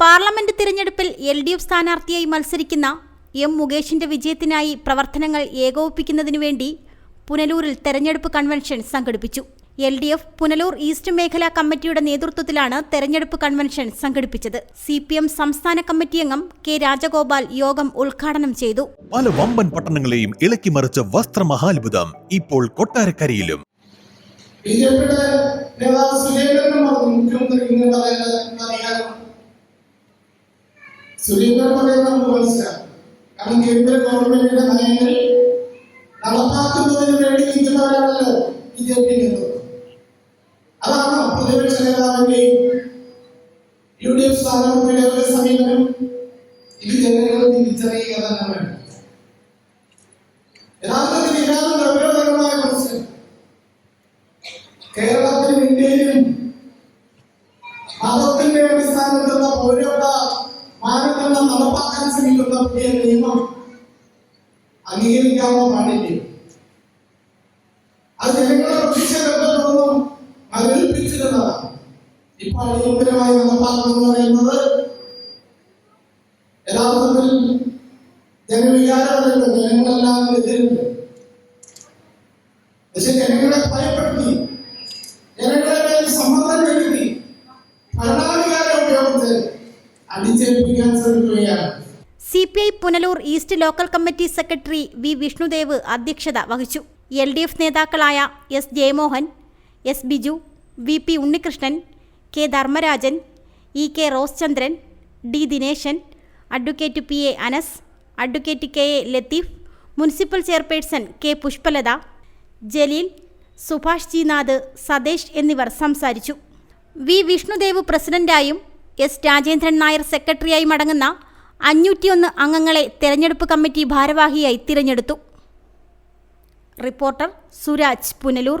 Parliament തിരഞ്ഞെടുപ്പിൽ L D F സ്ഥാനാർത്ഥിയായി മത്സരിക്കുന്ന എം മുകേഷിന്റെ വിജയത്തിനായി പ്രവർത്തനങ്ങൾ ഏകോപിപ്പിക്കുന്നതിനു വേണ്ടി പുനലൂരിൽ തെരഞ്ഞെടുപ്പ് കൺവെൻഷൻ സംഘടിപ്പിച്ചു. L D F Punalur east മേഖലാ കമ്മിറ്റിയുടെ നേതൃത്വത്തിലാണ് തെരഞ്ഞെടുപ്പ് കൺവെൻഷൻ സംഘടിപ്പിച്ചത്. സി പി എം സംസ്ഥാന കമ്മിറ്റി അംഗം കെ രാജഗോപാൽ യോഗം ഉദ്ഘാടനം ചെയ്തു. പല വമ്പൻ പട്ടണങ്ങളെയും ഇളക്കി മറിച്ച വസ്ത്രമഹാത്ഭുതം ഇപ്പോൾ കൊട്ടാരക്കരയിലും. ബി ജെ പിയുടെ നേതാവ് സുരേന്ദ്രനും പറഞ്ഞു മുഖ്യമന്ത്രി സുരേന്ദ്രൻ പറയുന്നത് നമുക്ക് കാരണം കേന്ദ്ര ഗവൺമെന്റിന്റെ നയങ്ങൾ നടപ്പാക്കുന്നതിന് വേണ്ടി നിൽക്കുന്നവരാണല്ലോ ബി അതാണ് പ്രതിപക്ഷ നേതാവിന്റെയും യു ഡി എഫ് സ്ഥാനാർത്ഥിയുടെ ഒരു സമീപനം. ഇത് തിരിച്ചറിയുക തന്നെ വേണം യഥാർത്ഥത്തിൽ ഗൗരവകരമായ പ്രശ്നം കേരളത്തിലും ഇന്ത്യയിലും മതത്തിന്റെ അടിസ്ഥാനത്തിലുള്ള പൗരത്വ മാനദണ്ഡം നടപ്പാക്കാൻ ശ്രമിക്കുന്ന പുതിയ നിയമം അംഗീകരിക്കാമോ പാടില്ലേ. അത് ജനങ്ങളെ പ്രതിഷേധപ്പെട്ടതൊന്നും മരവിപ്പിച്ചിരുന്നതാണ് ഇപ്പൊ അടിയന്തരമായി നടപ്പാക്കുമെന്ന് പറയുന്നത് യഥാർത്ഥത്തിൽ ജനവികാരമല്ലല്ലോ ജനങ്ങളെല്ലാം എതിരുണ്ട്. പക്ഷെ ജനങ്ങളെ ഭയപ്പെടുത്തി C P I Punalur east local committee secretary V Vishnudev അധ്യക്ഷത വഹിച്ചു. എൽ ഡി എഫ് നേതാക്കളായ S Jayamohan S Biju V P Unnikrishnan K Dharmarajan E K Roschandran D Dineshan advocate P A Anas advocate K A Latheef municipal chairperson K Pushpalatha Jaleel Subhash G Nath Satheesh എന്നിവർ സംസാരിച്ചു. V Vishnudev പ്രസിഡന്റായും S Rajendran Nair സെക്രട്ടറിയായി മടങ്ങുന്ന അഞ്ഞൂറ്റിയൊന്ന് അംഗങ്ങളെ തെരഞ്ഞെടുപ്പ് committee ഭാരവാഹിയായി തിരഞ്ഞെടുത്തു. റിപ്പോർട്ടർ സുരാജ് പുനലൂർ.